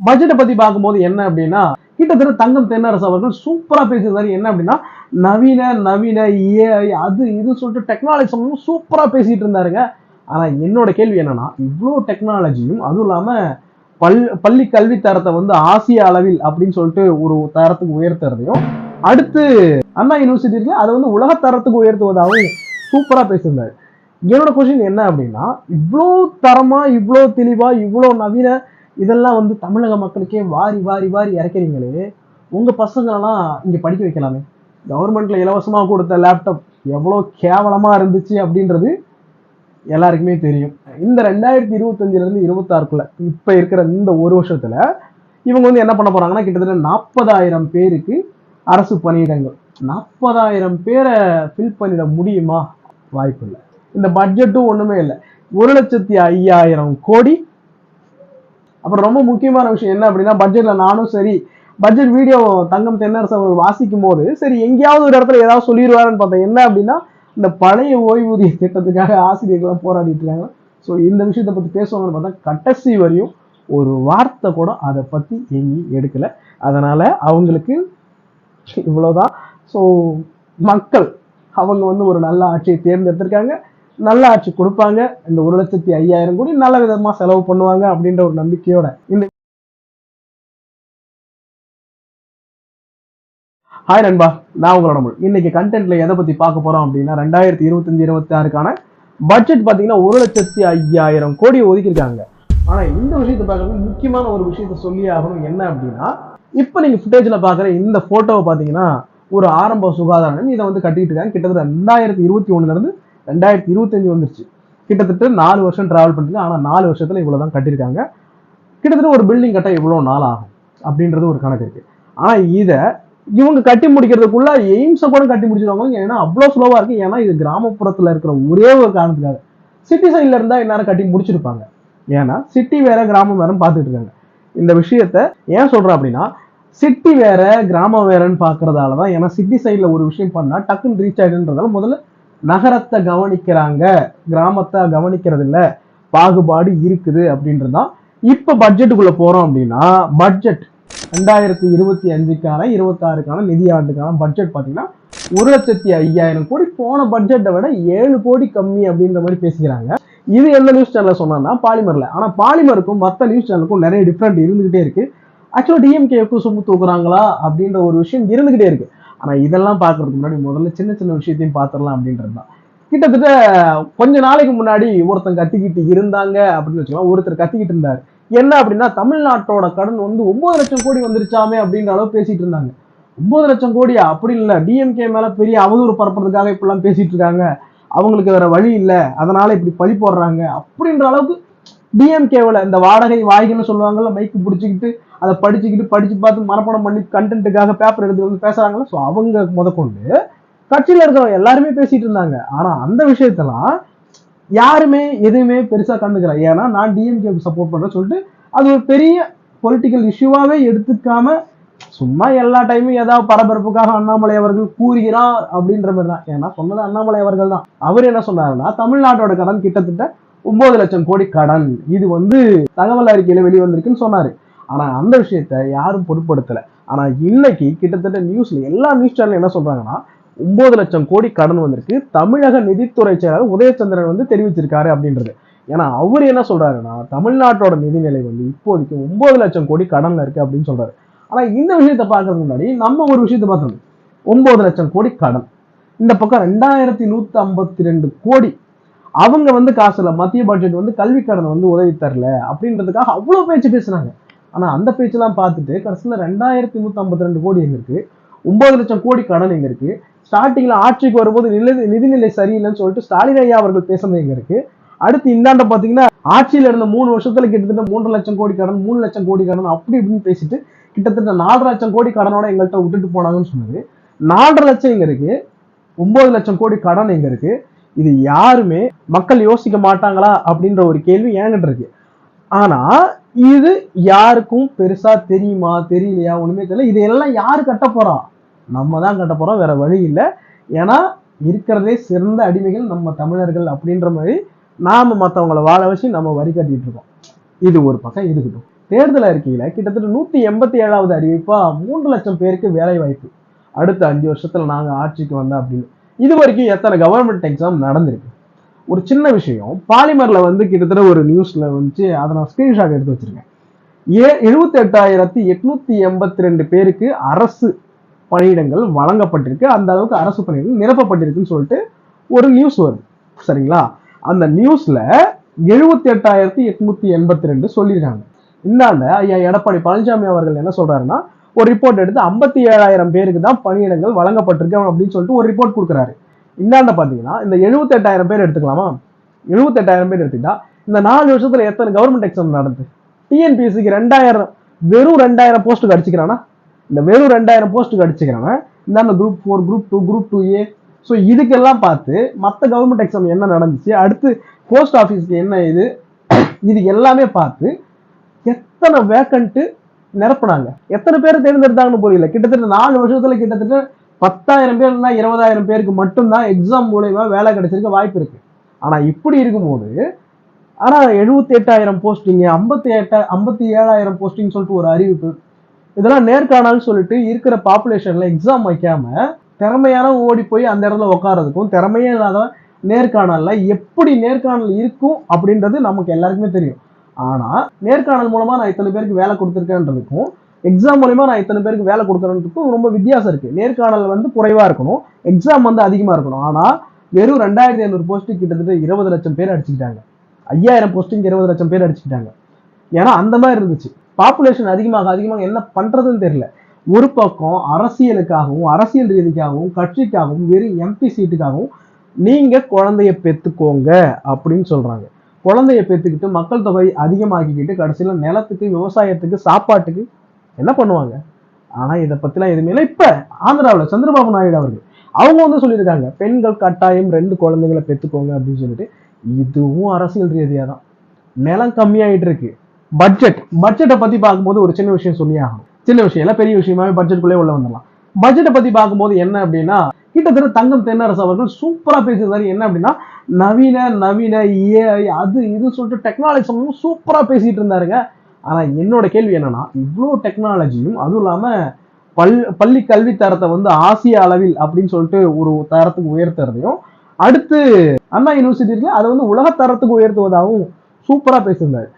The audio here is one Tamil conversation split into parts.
பட்ஜெட்டை பத்தி பார்க்கும்போது என்ன அப்படின்னா கிட்டத்தட்ட தங்கம் தென்னரசு அவர்கள் சூப்பரா பேசியிருந்தாரு என்ன அப்படின்னா நவீன நவீன ஏஐ அது இது சொல்லிட்டு டெக்னாலஜி சம்பந்தம் சூப்பரா பேசிட்டு இருந்தாருங்க. ஆனா என்னோட கேள்வி என்னன்னா இவ்வளோ டெக்னாலஜியும் அதுவும் இல்லாம பல் பள்ளி கல்வி தரத்தை வந்து ஆசிய அளவில் அப்படின்னு சொல்லிட்டு ஒரு தரத்துக்கு உயர்த்துறதையும் அடுத்து அண்ணா யூனிவர்சிட்டி இருக்கு அதை வந்து உலக தரத்துக்கு உயர்த்துவதாகவும் சூப்பரா பேசியிருந்தாரு. என்னோட கொஸ்டின் என்ன அப்படின்னா இவ்வளோ தரமா இவ்வளோ தெளிவா இவ்வளோ நவீன இதெல்லாம் வந்து தமிழக மக்களுக்கே வாரி வாரி வாரி இறக்குறீங்களே. உங்க பசங்களெல்லாம் இங்க படிக்க வைக்கலாமே. கவர்மெண்ட்ல இலவசமா கொடுத்த லேப்டாப் எவ்வளோ கேவலமா இருந்துச்சு அப்படின்றது எல்லாருக்குமே தெரியும். இந்த ரெண்டாயிரத்தி இருபத்தஞ்சுல இருந்து இருபத்தாறுக்குள்ள இப்ப இருக்கிற இந்த ஒரு வருஷத்துல இவங்க வந்து என்ன பண்ண போறாங்கன்னா கிட்டத்தட்ட நாற்பதாயிரம் பேருக்கு அரசு பணியிடங்கள். நாற்பதாயிரம் பேரை ஃபில் பண்ணிட முடியுமா? வாய்ப்பு இல்லை இந்த பட்ஜெட்டும் ஒண்ணுமே இல்லை. ஒரு லட்சத்தி ஐயாயிரம் கோடி அப்புறம் ரொம்ப முக்கியமான விஷயம் என்ன அப்படின்னா பட்ஜெட்ல நானும் சரி பட்ஜெட் வீடியோ தங்கம் தென்னரசு அவர்கள் வாசிக்கும் போது சரி எங்கேயாவது ஒரு இடத்துல ஏதாவது சொல்லிடுவாருன்னு பார்த்தேன். என்ன அப்படின்னா இந்த பழைய ஓய்வூதிய திட்டத்துக்காக ஆசிரியர்கள்லாம் போராடிட்டு இருக்காங்க. ஸோ இந்த விஷயத்தை பற்றி பேசுவாங்கன்னு பார்த்தா கடைசி வரையும் ஒரு வார்த்தை கூட அதை பற்றி எங்கேயும் எடுக்கலை. அதனால் அவங்களுக்கு இவ்வளோதான் ஸோ மக்கள் அவங்க வந்து ஒரு நல்ல ஆட்சியை தேர்ந்தெடுத்திருக்காங்க. நல்ல ஆட்சி கொடுப்பாங்க. இந்த ஒரு லட்சத்தி ஐயாயிரம் கோடி நல்ல விதமா செலவு பண்ணுவாங்க அப்படின்ற ஒரு நம்பிக்கையோட இந்த ஹாய் நண்பா நான் உங்களோட முள் இன்னைக்கு கண்டென்ட்ல எதை பத்தி பார்க்க போறோம் அப்படின்னா ரெண்டாயிரத்தி இருபத்தஞ்சு இருபத்தி ஆறுக்கான பட்ஜெட் பாத்தீங்கன்னா ஒரு லட்சத்தி ஐயாயிரம் கோடி ஒதுக்கியிருக்காங்க. ஆனா இந்த விஷயத்தை பார்க்கறது முக்கியமான ஒரு விஷயத்த சொல்லி ஆகணும். என்ன அப்படின்னா இப்போ நீங்க ஃபுட்டேஜ்ல பாக்குற இந்த போட்டோவை பாத்தீங்கன்னா ஒரு ஆரம்ப சுகாதாரம் இதை வந்து கட்டிட்டு இருக்காங்க. கிட்டத்தட்ட ரெண்டாயிரத்தி இருபத்தி ஒண்ணுல இருந்து ரெண்டாயிரத்தி இருபத்தஞ்சு வந்துருச்சு. கிட்டத்தட்ட நாலு வருஷம் ட்ராவல் பண்ணுறது ஆனால் நாலு வருஷத்தில் இவ்வளோ தான் கட்டியிருக்காங்க. கிட்டத்தட்ட ஒரு பில்டிங் கட்ட இவ்வளோ நாள் ஆகும் அப்படின்றது ஒரு கணக்கு இருக்குது ஆனால் இதை இவங்க கட்டி முடிக்கிறதுக்குள்ள எய்ம்ஸை கூட கட்டி முடிச்சிருவாங்க ஏன்னா அவ்வளோ ஸ்லோவாக இருக்குது ஏன்னா இது கிராமப்புறத்தில் இருக்கிற ஒரே ஒரு காரணத்துக்காக. சிட்டி சைடில் இருந்தால் எல்லாரும் கட்டி முடிச்சிருப்பாங்க. ஏன்னா சிட்டி வேற கிராமம் வேறன்னு பார்த்துட்டு இருக்காங்க. இந்த விஷயத்த ஏன் சொல்கிறேன் அப்படின்னா சிட்டி வேற கிராமம் வேறன்னு பார்க்கறதால தான் ஏன்னா சிட்டி சைடில் ஒரு விஷயம் பண்ணால் டக்குன்னு ரீச் ஆகிடுன்றதால முதல்ல நகரத்தை கவனிக்கிறாங்க கிராமத்தை கவனிக்கிறது இல்லை பாகுபாடு இருக்குது அப்படின்றது தான் இப்போ பட்ஜெட்டுக்குள்ளே போகிறோம் அப்படின்னா பட்ஜெட் ரெண்டாயிரத்தி இருபத்தி அஞ்சுக்கான இருபத்தாறுக்கான நிதியாண்டுக்கான பட்ஜெட் பார்த்தீங்கன்னா ஒரு லட்சத்தி ஐயாயிரம் கோடி போன பட்ஜெட்டை விட ஏழு கோடி கம்மி அப்படின்ற மாதிரி பேசிக்கிறாங்க. இது எந்த நியூஸ் சேனல்ல சொன்னா பாலிமரில். ஆனால் பாலிமருக்கும் மற்ற நியூஸ் சேனலுக்கும் நிறைய டிஃப்ரெண்ட் இருந்துகிட்டே இருக்கு. ஆக்சுவலாக டிஎம்கேவுக்கு சுமு தூக்குறாங்களா அப்படின்ற ஒரு விஷயம் இருந்துகிட்டே இருக்கு. ஆனால் இதெல்லாம் பார்க்கறதுக்கு முன்னாடி முதல்ல சின்ன சின்ன விஷயத்தையும் பார்த்துடலாம் அப்படின்றது தான். கிட்டத்தட்ட கொஞ்ச நாளைக்கு முன்னாடி ஒருத்தன் கத்திக்கிட்டு இருந்தாங்க அப்படின்னு வச்சுக்கலாம் ஒருத்தர் கத்திக்கிட்டு இருந்தார். என்ன அப்படின்னா தமிழ்நாட்டோட கடன் வந்து ஒன்பது லட்சம் கோடி வந்துருச்சாமே அப்படின்ற அளவு பேசிட்டு இருந்தாங்க. ஒன்பது லட்சம் கோடியா அப்படி இல்லை. டிஎம்கே மேல பெரிய அவதூறு பரப்புறதுக்காக இப்படிலாம் பேசிட்டு இருக்காங்க. அவங்களுக்கு வேற வழி இல்லை. அதனால இப்படி பழி போடுறாங்க. அப்படின்ற அளவுக்கு டிஎம்கேவில் இந்த வாடகை வாய்கள்னு சொல்லுவாங்கல்ல மைக்கு பிடிச்சிக்கிட்டு அதை படிச்சுக்கிட்டு படிச்சு பார்த்து மனப்பாடம் பண்ணி கண்டென்ட்டுக்காக பேப்பர் எடுத்து வந்து பேசுறாங்கல்ல ஸோ அவங்க முதற்கொண்டு கட்சியில் இருக்கிறவங்க எல்லாருமே பேசிட்டு இருந்தாங்க. ஆனால் அந்த விஷயத்தெல்லாம் யாருமே எதுவுமே பெருசாக கண்டுக்கல. ஏன்னா நான் டிஎம்கேக்கு சப்போர்ட் பண்ணுறேன்னு சொல்லிட்டு அது ஒரு பெரிய பொலிட்டிக்கல் இஷ்யூவாகவே எடுத்துக்காம சும்மா எல்லா டைமும் ஏதாவது பரபரப்புக்காக அண்ணாமலை அவர்கள் கூறுகிறார் அப்படின்ற மாதிரி தான் ஏன்னா சொன்னது அண்ணாமலை அவர்கள் தான். அவர் என்ன சொன்னாருன்னா தமிழ்நாட்டோட கடன் கிட்டத்தட்ட ஒன்பது லட்சம் கோடி கடன். இது வந்து தகவல் அறிக்கையில வெளிவந்திருக்குன்னு சொன்னாரு. ஆனா அந்த விஷயத்த யாரும் பொருட்படுத்தல. ஆனா இன்னைக்கு கிட்டத்தட்ட நியூஸ்ல எல்லா நியூஸ் சேனல் என்ன சொல்றாங்கன்னா ஒன்பது லட்சம் கோடி கடன் வந்திருக்கு. தமிழக நிதித்துறை செயலாளர் உதயச்சந்திரன் வந்து தெரிவிச்சிருக்காரு அப்படின்றது. ஏன்னா அவர் என்ன சொல்றாருன்னா தமிழ்நாட்டோட நிதிநிலை வந்து இப்போதைக்கு ஒன்பது லட்சம் கோடி கடன்ல இருக்கு அப்படின்னு சொல்றாரு. ஆனா இந்த விஷயத்த பாக்குறதுக்கு முன்னாடி நம்ம ஒரு விஷயத்த பார்த்தோம் ஒன்பது லட்சம் கோடி கடன். இந்த பக்கம் ரெண்டாயிரத்தி நூத்தி ஐம்பத்தி ரெண்டு கோடி அவங்க வந்து காசு இல்லை மத்திய பட்ஜெட் வந்து கல்வி கடன் வந்து உதவி தரல அப்படின்றதுக்காக அவ்வளோ பேச்சு பேசுனாங்க. ஆனால் அந்த பேச்செல்லாம் பார்த்துட்டு கடைசியில் ரெண்டாயிரத்தி நூற்றம்பத்தி ஐம்பத்தி ரெண்டு கோடி எங்க இருக்கு? ஒன்பது லட்சம் கோடி கடன் எங்க இருக்கு? ஸ்டார்டிங்ல ஆட்சிக்கு வரும்போது நிலை நிதிநிலை சரியில்லைன்னு சொல்லிட்டு ஸ்டாலின் ஐயா அவர்கள் பேசுனது எங்க இருக்கு? அடுத்து இந்தாண்ட பாத்தீங்கன்னா ஆட்சியில இருந்த மூணு வருஷத்துல கிட்டத்தட்ட மூன்று லட்சம் கோடி கடன் மூணு லட்சம் கோடி கடன் அப்படி இப்படின்னு பேசிட்டு கிட்டத்தட்ட நாலரை லட்சம் கோடி கடனோட எங்கள்கிட்ட விட்டுட்டு போனாங்கன்னு சொன்னது. நாலரை லட்சம் எங்க இருக்கு? ஒன்பது லட்சம் கோடி கடன் எங்க இருக்கு? இது யாருமே மக்கள் யோசிக்க மாட்டாங்களா அப்படின்ற ஒரு கேள்வி ஏங்கிட்டு இருக்கு. ஆனா இது யாருக்கும் பெருசா தெரியுமா தெரியலையா ஒண்ணுமே தெரியல. இதையெல்லாம் யாரு கட்ட போறா? நம்ம தான் கட்ட போறோம் வேற வழி இல்லை. ஏன்னா இருக்கிறதே சிறந்த அடிமைகள் நம்ம தமிழர்கள் அப்படின்ற மாதிரி நாம மற்றவங்கள வாழ வச்சு நம்ம வரி கட்டிட்டு இருக்கோம். இது ஒரு பக்கம் இருக்கட்டும். தேர்தல் அறிக்கையில கிட்டத்தட்ட நூத்தி எண்பத்தி ஏழாவது அறிவிப்பா மூன்று லட்சம் பேருக்கு வேலை வாய்ப்பு அடுத்த அஞ்சு வருஷத்துல நாங்க ஆட்சிக்கு வந்தோம் அப்படின்னு. இது வரைக்கும் எத்தனை கவர்மெண்ட் எக்ஸாம் நடந்திருக்கு? ஒரு சின்ன விஷயம் பாலிமரில் வந்து கிட்டத்தட்ட ஒரு நியூஸில் வந்துச்சு. அதை நான் ஸ்க்ரீன்ஷாட் எடுத்து வச்சுருக்கேன். ஏ எழுபத்தி எட்டாயிரத்தி எட்நூத்தி எண்பத்தி ரெண்டு பேருக்கு அரசு பணியிடங்கள் வழங்கப்பட்டிருக்கு. அந்த அளவுக்கு அரசு பணியிடங்கள் நிரப்பப்பட்டிருக்குன்னு சொல்லிட்டு ஒரு நியூஸ் வருது. சரிங்களா? அந்த நியூஸில் எழுபத்தி எட்டாயிரத்தி எட்நூத்தி எண்பத்தி ரெண்டு சொல்லியிருக்காங்க. இந்தாண்ட ஐயா எடப்பாடி பழனிசாமி அவர்கள் என்ன சொல்றாருன்னா ஒரு ரிப்போர்ட் எடுத்து ஐம்பத்தி ஏழாயிரம் பேருக்கு தான் பணியிடங்கள் வழங்கப்பட்டிருக்கு அப்படின்னு சொல்லிட்டு ஒரு ரிப்போர்ட் கொடுக்குறாரு. இந்தாண்ட பார்த்தீங்கன்னா இந்த எழுபத்தெட்டாயிரம் பேர் எடுத்துக்கலாமா? எழுபத்தெட்டாயிரம் பேர் எடுத்துக்கிட்டா இந்த நாலு வருஷத்துல எத்தனை கவர்மெண்ட் எக்ஸாம் நடந்து? டிஎன்பிஎஸ்சிக்கு ரெண்டாயிரம் வெறும் ரெண்டாயிரம் போஸ்ட்டுக்கு அடிச்சுக்கிறானா? இந்த வெறும் ரெண்டாயிரம் போஸ்ட்டுக்கு அடிச்சுக்கிறான்? இந்தாண்ட group four group two group two A so இதுக்கெல்லாம் பார்த்து மற்ற கவர்மெண்ட் எக்ஸாம் என்ன நடந்துச்சு? அடுத்து போஸ்ட் ஆஃபீஸ்க்கு என்ன இது? இது எல்லாமே பார்த்து எத்தனை வேக்கண்ட்டு நிரப்புனாங்க. எத்தனை பேர் தேர்ந்தெடுத்தாங்கன்னு புரியல. கிட்டத்தட்ட நாலு வருஷத்துல கிட்டத்தட்ட பத்தாயிரம் பேர்னா இருபதாயிரம் பேருக்கு மட்டும்தான் எக்ஸாம் மூலயமா வேலை கிடைச்சிருக்க வாய்ப்பு இருக்கு. ஆனா இப்படி இருக்கும்போது ஆனா எழுபத்தி எட்டாயிரம் போஸ்டிங் ஐம்பத்தி எட்டா ஐம்பத்தி ஏழாயிரம் போஸ்டிங் சொல்லிட்டு ஒரு அறிவிப்பு. இதெல்லாம் நேர்காணல் சொல்லிட்டு இருக்கிற பாப்புலேஷன்ல எக்ஸாம் வைக்காம திறமையான ஓடி போய் அந்த இடத்துல உட்காரதுக்கும் திறமையே இல்லாத நேர்காணல்ல எப்படி நேர்காணல் இருக்கும் அப்படின்றது நமக்கு எல்லாருக்குமே தெரியும். ஆனால் நேர்காணல் மூலமாக நான் இத்தனை பேருக்கு வேலை கொடுத்துருக்கேன்றதுக்கும் எக்ஸாம் மூலயமா நான் இத்தனை பேருக்கு வேலை கொடுக்குறதுக்கும் ரொம்ப வித்தியாசம் இருக்குது நேர்காணல் வந்து குறைவாக இருக்கணும். எக்ஸாம் வந்து அதிகமாக இருக்கணும். ஆனால் வெறும் ரெண்டாயிரத்தி ஐநூறு போஸ்ட்டு கிட்டத்தட்ட இருபது லட்சம் பேர் அடிச்சுக்கிட்டாங்க. ஐயாயிரம் போஸ்டிங் இருபது லட்சம் பேர் அடிச்சுக்கிட்டாங்க. ஏன்னா அந்த மாதிரி இருந்துச்சு. பாப்புலேஷன் அதிகமாக அதிகமாக என்ன பண்ணுறதுன்னு தெரியல. ஒரு பக்கம் அரசியலுக்காகவும் அரசியல் ரீதிக்காகவும் கட்சிக்காகவும் வெறும் எம்பி சீட்டுக்காகவும் நீங்கள் குழந்தைய பெற்றுக்கோங்க அப்படின்னு சொல்கிறாங்க குழந்தைய பேத்துக்கிட்டு மக்கள் தொகை அதிகமாக்கிக்கிட்டு கடைசியில் நிலத்துக்கு விவசாயத்துக்கு சாப்பாட்டுக்கு என்ன பண்ணுவாங்க? ஆனால் இதை பற்றிலாம் எதுவுமே இல்லை. இப்போ ஆந்திராவில் சந்திரபாபு நாயுடு அவர்கள் அவங்க வந்து சொல்லியிருக்காங்க பெண்கள் கட்டாயம் ரெண்டு குழந்தைங்களை பெற்றுக்கோங்க அப்படின்னு சொல்லிட்டு. இதுவும் அரசியல் ரீதியாக தான் நிலம் கம்மியாயிட்டு இருக்கு. பட்ஜெட் பட்ஜெட்டை பற்றி பார்க்கும்போது ஒரு சின்ன விஷயம் சொல்லி ஆகணும். சின்ன விஷயம் எல்லாம் பெரிய விஷயமாவே பட்ஜெட்டுக்குள்ளே உள்ள வந்துடலாம். பட்ஜெட்டை பத்தி பார்க்கும்போது என்ன அப்படின்னா கிட்டத்தட்ட தங்கம் தென்னரசு அவர்கள் சூப்பரா பேசியிருந்தாரு என்ன அப்படின்னா நவீன நவீன ஏஐ அது இது சொல்லிட்டு டெக்னாலஜி சொல்லணும் சூப்பரா பேசிட்டு இருந்தாருங்க. ஆனா என்னோட கேள்வி என்னன்னா இவ்வளோ டெக்னாலஜியும் அதுவும் இல்லாம பல் பள்ளி கல்வி தரத்தை வந்து ஆசிய அளவில் அப்படின்னு சொல்லிட்டு ஒரு தரத்துக்கு உயர்த்துறதையும் அடுத்து அண்ணா யூனிவர்சிட்டி அதை வந்து உலக தரத்துக்கு உயர்த்துவதாகவும் சூப்பரா பேசியிருந்தாரு.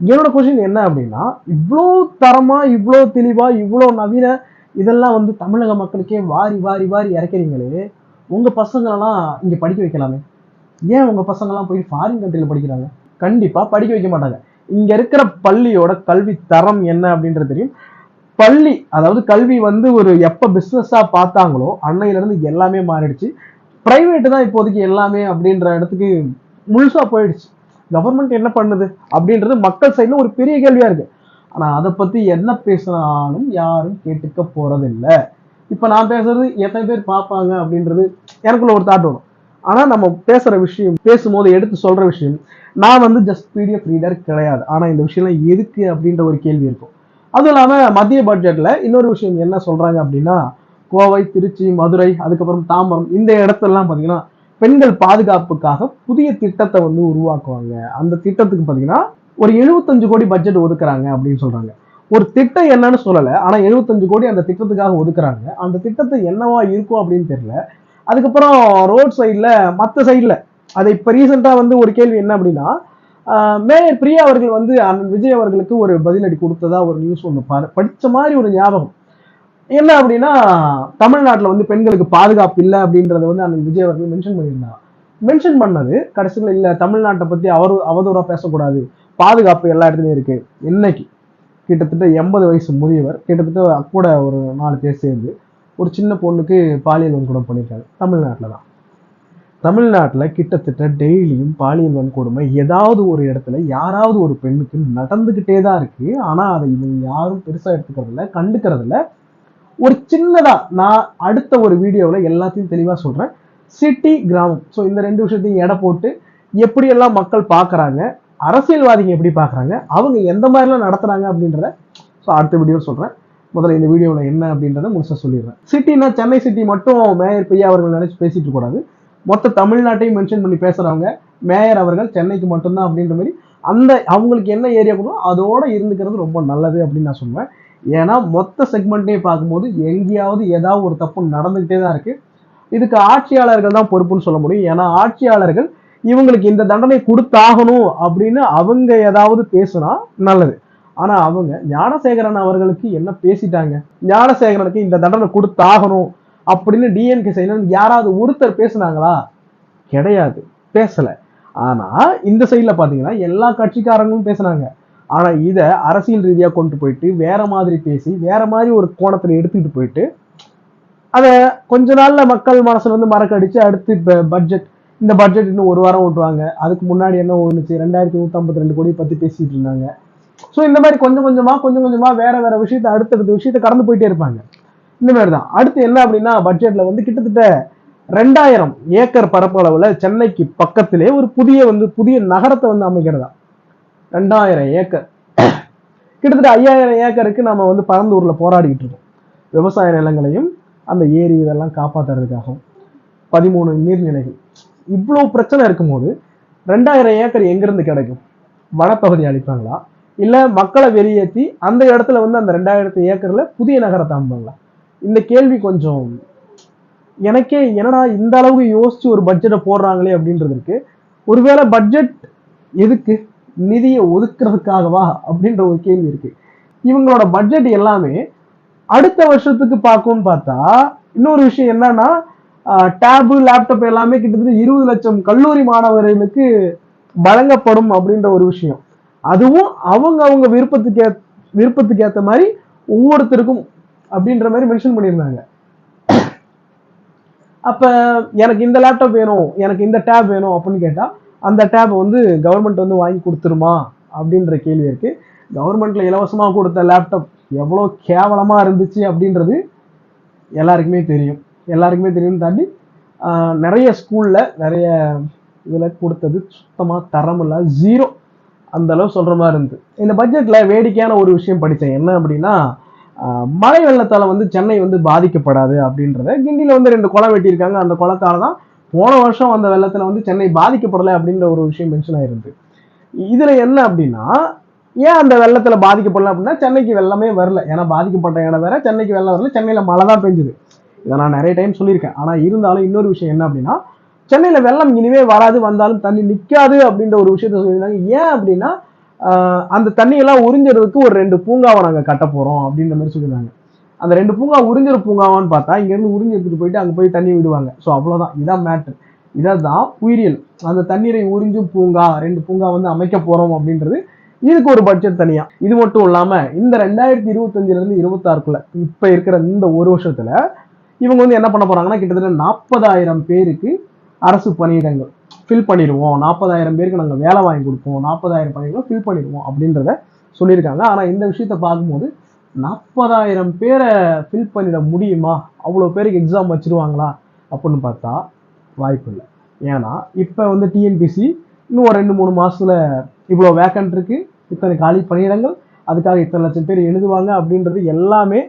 என்னோட கொஸ்டின் என்ன அப்படின்னா இவ்வளோ தரமா இவ்வளோ தெளிவா இவ்வளோ நவீன இதெல்லாம் வந்து தமிழக மக்களுக்கே வாரி வாரி வாரி இறக்கிறீங்களே. உங்க பசங்களெல்லாம் இங்க படிக்க வைக்கலாமே. ஏன் உங்க பசங்கள்லாம் போய் ஃபாரின் கண்ட்ரியில் படிக்கிறாங்க? கண்டிப்பா படிக்க வைக்க மாட்டாங்க. இங்க இருக்கிற பள்ளியோட கல்வி தரம் என்ன அப்படின்றது தெரியும். பள்ளி அதாவது கல்வி வந்து ஒரு எப்போ பிஸ்னஸாக பார்த்தாங்களோ அன்னையிலேருந்து எல்லாமே மாறிடுச்சு. ப்ரைவேட்டு தான் இப்போதைக்கு எல்லாமே அப்படின்ற இடத்துக்கு முழுசாக போயிடுச்சு. கவர்மெண்ட் என்ன பண்ணுது அப்படின்றது மக்கள் சைடில் ஒரு பெரிய கேள்வியாக இருக்குது ஆனால் அதை பற்றி என்ன பேசினாலும் யாரும் கேட்டுக்க போகிறதில்ல இப்போ நான் பேசுறது எத்தனை பேர் பார்ப்பாங்க அப்படின்றது எனக்குள்ள ஒரு தாட் வரும். ஆனால் நம்ம பேசுகிற விஷயம் பேசும்போது எடுத்து சொல்கிற விஷயம் நான் வந்து ஜஸ்ட் பிடிஎஃப் ரீடர் கிடையாது. ஆனால் இந்த விஷயம்லாம் எதுக்கு அப்படின்ற ஒரு கேள்வி இருக்கும். அதுவும் இல்லாமல் மத்திய பட்ஜெட்டில் இன்னொரு விஷயம் என்ன சொல்கிறாங்க அப்படின்னா கோவை திருச்சி மதுரை அதுக்கப்புறம் தாம்பரம் இந்த இடத்துலலாம் பார்த்தீங்கன்னா பெண்கள் பாதுகாப்புக்காக புதிய திட்டத்தை வந்து உருவாக்குவாங்க. அந்த திட்டத்துக்கு பார்த்தீங்கன்னா ஒரு எழுபத்தஞ்சு கோடி பட்ஜெட் ஒதுக்குறாங்க அப்படின்னு சொல்றாங்க. ஒரு திட்டம் என்னன்னு சொல்லலை ஆனால் எழுபத்தஞ்சு கோடி அந்த திட்டத்துக்காக ஒதுக்குறாங்க. அந்த திட்டத்தை என்னவா இருக்கும் அப்படின்னு தெரியல. அதுக்கப்புறம் ரோட் சைடில் மற்ற சைடில் அது இப்போ ரீசெண்டாக வந்து ஒரு கேள்வி என்ன அப்படின்னா மேயர் பிரியா அவர்கள் வந்து அண்ணன் விஜய் அவர்களுக்கு ஒரு பதிலடி கொடுத்ததா ஒரு நியூஸ் ஒன்று படிச்ச மாதிரி ஒரு ஞாபகம். என்ன அப்படின்னா தமிழ்நாட்டில் வந்து பெண்களுக்கு பாதுகாப்பு இல்லை அப்படின்றத வந்து அண்ணன் விஜய் அவர்கள் மென்ஷன் பண்ணியிருந்தாங்க மென்ஷன் பண்ணது. கடைசியில் இல்லை தமிழ்நாட்டை பற்றி அவர் அவதூறாக பேசக்கூடாது. பாதுகாப்பு எல்லா இடத்துலையும் இருக்கு. இன்னைக்கு கிட்டத்தட்ட எண்பது வயசு முதியவர் கிட்டத்தட்ட கூட ஒரு நாலு பேர் சேர்ந்து ஒரு சின்ன பொண்ணுக்கு பாலியல் வன்கொடுமை பண்ணியிருக்காங்க தமிழ்நாட்டில் தான். தமிழ்நாட்டில் கிட்டத்தட்ட டெய்லியும் பாலியல் வன்கொடுமை ஏதாவது ஒரு இடத்துல யாராவது ஒரு பெண்ணுக்கு நடந்துக்கிட்டே தான் இருக்குது ஆனால் அதை இவங்க யாரும் பெருசாக எடுத்துக்கிறதில்ல கண்டுக்கிறதில்ல ஒரு சின்னதாக நான் அடுத்த ஒரு வீடியோவில் எல்லாத்தையும் தெளிவாக சொல்கிறேன் சிட்டி கிராமம். ஸோ இந்த ரெண்டு விஷயத்தையும் எடை போட்டு எப்படியெல்லாம் மக்கள் பார்க்குறாங்க அரசியல்வாதிங்க எப்படி பார்க்குறாங்க அவங்க எந்த மாதிரிலாம் நடத்துகிறாங்க அப்படின்றத ஸோ அடுத்த வீடியோ சொல்கிறேன் முதல்ல இந்த வீடியோவில் என்ன அப்படின்றத முழுசாக சொல்லிடுறேன். சிட்டினா சென்னை சிட்டி மட்டும் மேயர் பெய்யா அவர்கள் நினச்சி பேசிட்டு கூடாது மொத்த தமிழ்நாட்டையும் மென்ஷன் பண்ணி பேசுகிறவங்க மேயர் அவர்கள் சென்னைக்கு மட்டும்தான் அப்படின்ற மாதிரி அந்த அவங்களுக்கு என்ன ஏரியா கொடுக்கும் அதோடு இருந்துக்கிறது ரொம்ப நல்லது அப்படின்னு நான் சொல்லுவேன் ஏன்னா மொத்த செக்மெண்ட்டையும் பார்க்கும்போது எங்கேயாவது ஏதாவது ஒரு தப்பு நடந்துகிட்டே தான் இருக்குது இதுக்கு ஆட்சியாளர்கள் தான் பொறுப்புன்னு சொல்ல முடியும். ஏன்னா ஆட்சியாளர்கள் இவங்களுக்கு இந்த தண்டனை கொடுத்தாகணும் அப்படின்னு அவங்க ஏதாவது பேசுனா நல்லது. ஆனா அவங்க ஞானசேகரன் அவர்களுக்கு என்ன பேசிட்டாங்க? ஞானசேகரனுக்கு இந்த தண்டனை கொடுத்தாகணும் அப்படின்னு டிஎன்கே சைடுல யாராவது ஒருத்தர் பேசுனாங்களா? கிடையாது. பேசல. ஆனா இந்த சைடில் பாத்தீங்கன்னா எல்லா கட்சிக்காரங்களும் பேசுனாங்க. ஆனா இதை அரசியல் ரீதியா கொண்டு போயிட்டு வேற மாதிரி பேசி வேற மாதிரி ஒரு கோணத்துல எடுத்துக்கிட்டு போயிட்டு அதை கொஞ்ச நாள்ல மக்கள் மனசுல வந்து மறக்கடிச்சு அடுத்து இப்போ பட்ஜெட் இந்த பட்ஜெட் இன்னும் ஒரு வாரம் ஓட்டுவாங்க. அதுக்கு முன்னாடி என்ன ஒன்றுச்சு ரெண்டாயிரத்தி நூற்றம்பத்தி ரெண்டு கோடி பத்தி பேசிட்டு இருந்தாங்க. ஸோ இந்த மாதிரி கொஞ்சம் கொஞ்சமா கொஞ்சம் கொஞ்சமா வேற வேற விஷயத்த அடுத்தடுத்த விஷயத்த கடந்து போயிட்டே இருப்பாங்க. இந்த மாதிரி தான் அடுத்து என்ன அப்படின்னா பட்ஜெட்ல வந்து கிட்டத்தட்ட ரெண்டாயிரம் ஏக்கர் பரப்பளவுல சென்னைக்கு பக்கத்திலே ஒரு புதிய வந்து புதிய நகரத்தை வந்து அமைக்கிறதா? ரெண்டாயிரம் ஏக்கர். கிட்டத்தட்ட ஐயாயிரம் ஏக்கருக்கு நம்ம வந்து பரந்தூர்ல போராடிக்கிட்டு இருக்கோம். விவசாய நிலங்களையும் அந்த ஏரி இதெல்லாம் காப்பாற்றுறதுக்காகவும் பதிமூணு நீர்நிலைகள். இவ்வளோ பிரச்சனை இருக்கும்போது ரெண்டாயிரம் ஏக்கர் எங்கேருந்து கிடைக்கும்? வனப்பகுதி அளிப்பாங்களா இல்லை மக்களை வெளியேற்றி அந்த இடத்துல வந்து அந்த ரெண்டாயிரத்து ஏக்கரில் புதிய நகரத்தை அமைப்பாங்களா இந்த கேள்வி கொஞ்சம் எனக்கே என்னடா இந்த அளவுக்கு யோசிச்சு ஒரு பட்ஜெட்டை போடுறாங்களே அப்படின்றது இருக்கு. ஒருவேளை பட்ஜெட் எதுக்கு? நிதியை ஒதுக்குறதுக்காகவா? அப்படின்ற ஒரு கேள்வி இருக்கு. இவங்களோட பட்ஜெட் எல்லாமே அடுத்த வருஷத்துக்கு பார்க்கும்னு பார்த்தா இன்னொரு விஷயம் என்னன்னா டேபு லேப்டாப் எல்லாமே கிட்டத்தட்ட இருபது லட்சம் கல்லூரி மாணவர்களுக்கு வழங்கப்படும் அப்படின்ற ஒரு விஷயம். அதுவும் அவங்க அவங்க விருப்பத்துக்கு விருப்பத்துக்கு ஏற்ற மாதிரி ஒவ்வொருத்தருக்கும் அப்படின்ற மாதிரி மென்ஷன் பண்ணியிருந்தாங்க. அப்ப எனக்கு இந்த லேப்டாப் வேணும் எனக்கு இந்த டேப் வேணும் அப்படின்னு கேட்டா அந்த டேப் வந்து கவர்மெண்ட் வந்து வாங்கி கொடுத்துருமா அப்படின்ற கேள்வி இருக்கு. கவர்மெண்ட்ல இலவசமா கொடுத்த லேப்டாப் எவ்வளோ கேவலமா இருந்துச்சு அப்படின்றது எல்லாருக்குமே தெரியும். எல்லாருக்குமே தெரியும் தாண்டி நிறைய ஸ்கூல்ல நிறைய இதில் கொடுத்தது சுத்தமாக தரமில்ல ஜீரோ அந்த அளவு சொல்ற மாதிரி இருந்து இந்த பட்ஜெட்ல வேடிக்கையான ஒரு விஷயம் படித்தேன். என்ன அப்படின்னா மழை வெள்ளத்தால் வந்து சென்னை வந்து பாதிக்கப்படாது அப்படின்றத கிண்டியில் வந்து ரெண்டு குளம் வெட்டியிருக்காங்க. அந்த குளத்தால தான் போன வருஷம் அந்த வெள்ளத்தில் வந்து சென்னை பாதிக்கப்படலை அப்படின்ற ஒரு விஷயம் மென்ஷன் ஆயிருந்து இதில் என்ன அப்படின்னா ஏன் அந்த வெள்ளத்தில் பாதிக்கப்படல அப்படின்னா சென்னைக்கு வெள்ளமே வரல. ஏன்னா பாதிக்கப்பட்ட இடம் வேற சென்னைக்கு வெள்ளம் வரல. சென்னையில் மழை தான் பெஞ்சுது. இதை நான் நிறைய டைம் சொல்லியிருக்கேன். ஆனால் இருந்தாலும் இன்னொரு விஷயம் என்ன அப்படின்னா சென்னையில் வெள்ளம் இனிமே வராது வந்தாலும் தண்ணி நிற்காது அப்படின்ற ஒரு விஷயத்த சொல்லியிருந்தாங்க. ஏன் அப்படின்னா அந்த தண்ணியெல்லாம் உறிஞ்சிறதுக்கு ஒரு ரெண்டு பூங்காவை நாங்கள் கட்ட போகிறோம் அப்படின்ற மாதிரி சொல்லியிருந்தாங்க. அந்த ரெண்டு பூங்கா உறிஞ்சிற பூங்காவான்னு பார்த்தா இங்கேருந்து உறிஞ்சி எடுத்துட்டு போயிட்டு அங்கே போய் தண்ணி விடுவாங்க. ஸோ அவ்வளோதான் இதான் மேட்ரு இதான் உயிரியல். அந்த தண்ணீரை உறிஞ்சும் பூங்கா ரெண்டு பூங்கா வந்து அமைக்க போகிறோம் அப்படின்றது இதுக்கு ஒரு பட்ஜெட் தனியா. இது மட்டும் இல்லாம இந்த ரெண்டாயிரத்தி இருபத்தஞ்சுல இருந்து இருபத்தாறுக்குள்ள இப்ப இருக்கிற இந்த ஒரு வருஷத்துல இவங்க வந்து என்ன பண்ண போறாங்கன்னா கிட்டத்தட்ட நாற்பதாயிரம் பேருக்கு அரசு பணியிடங்கள் ஃபில் பண்ணிடுவோம். நாற்பதாயிரம் பேருக்கு நாங்கள் வேலை வாங்கி கொடுப்போம். நாற்பதாயிரம் பணியிடம் ஃபில் பண்ணிடுவோம் அப்படின்றத சொல்லியிருக்காங்க. ஆனா இந்த விஷயத்த பார்க்கும்போது நாற்பதாயிரம் பேரை ஃபில் பண்ணிட முடியுமா? அவ்வளோ பேருக்கு எக்ஸாம் வச்சிருவாங்களா? அப்படின்னு பார்த்தா வாய்ப்பு இல்லை. ஏன்னா இப்போ வந்து டிஎன்பிசி இன்னும் ஒரு ரெண்டு மூணு மாசத்துல இவ்வளோ வேக்கன்ட் இருக்கு. இத்தனை காலி பணியிடங்கள் அதுக்காக இத்தனை லட்சம் பேர் எழுதுவாங்க அப்படின்றது எல்லாமே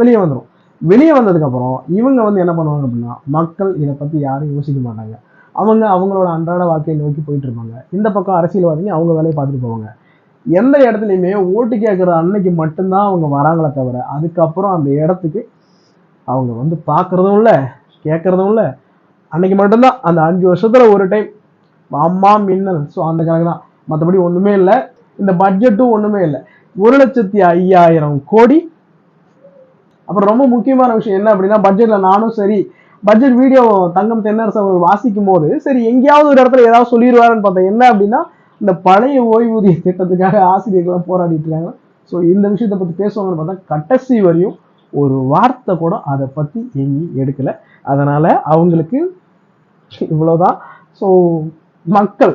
வெளியே வந்துடும் வெளியே வந்ததுக்கப்புறம் இவங்க வந்து என்ன பண்ணுவாங்க அப்படின்னா மக்கள் இதை பற்றி யாரும் யோசிக்க மாட்டாங்க. அவங்க அவங்களோட அன்றாட வாழ்க்கையை நோக்கி போயிட்டு இருப்பாங்க. இந்த பக்கம் அரசியல்வாதிங்க அவங்க வேலையை பார்த்துட்டு போவாங்க. எந்த இடத்துலையுமே ஓட்டு கேட்குற அன்னைக்கு மட்டும்தான் அவங்க வராங்களே தவிர அதுக்கப்புறம் அந்த இடத்துக்கு அவங்க வந்து பார்க்குறதும் இல்லை கேட்குறதும் இல்லை. அன்னைக்கு மட்டும்தான். அந்த அஞ்சு வருஷத்தில் ஒரு டைம் அம்மா மின்னல். ஸோ அந்த கணக்கு தான் மற்றபடி ஒன்றுமே இல்லை. இந்த பட்ஜெட்டும் ஒன்றுமே இல்லை. ஒரு லட்சத்தி ஐயாயிரம் கோடி. அப்புறம் ரொம்ப முக்கியமான விஷயம் என்ன அப்படின்னா பட்ஜெட்டில் நானும் சரி பட்ஜெட் வீடியோ தங்கம் தென்னரசு அவர்கள் வாசிக்கும் போது சரி எங்கேயாவது ஒரு இடத்துல ஏதாவது சொல்லிடுவாருன்னு பார்த்தேன். என்ன அப்படின்னா இந்த பழைய ஓய்வூதிய திட்டத்துக்காக ஆசிரியர்கள்லாம் போராடிட்டு இருக்காங்க. ஸோ இந்த விஷயத்தை பற்றி பேசுவாங்கன்னு பார்த்தா கடைசி வரையும் ஒரு வார்த்தை கூட அதை பற்றி எங்கேயும் எடுக்கலை. அதனால் அவங்களுக்கு இவ்வளோதான் ஸோ மக்கள்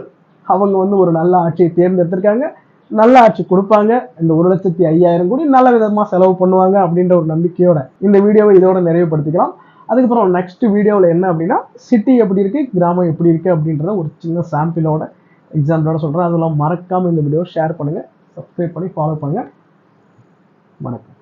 அவங்க வந்து ஒரு நல்ல ஆட்சியை தேர்ந்தெடுத்திருக்காங்க. நல்ல ஆட்சி கொடுப்பாங்க. இந்த ஒரு லட்சத்தி ஐயாயிரம் கோடி நல்ல விதமாக செலவு பண்ணுவாங்க அப்படின்ற ஒரு நம்பிக்கையோட இந்த வீடியோவை இதோட நிறைவுபடுத்திக்கலாம். அதுக்கப்புறம் நெக்ஸ்ட் வீடியோவில் என்ன அப்படின்னா சிட்டி எப்படி இருக்கு கிராமம் எப்படி இருக்கு அப்படின்றத ஒரு சின்ன சாம்பிளோட எக்ஸாம்பிளோட சொல்கிறேன் அதெல்லாம் மறக்காமல் இந்த வீடியோ ஷேர் பண்ணுங்க. சப்ஸ்கிரைப் பண்ணி ஃபாலோ பண்ணுங்க. வணக்கம்.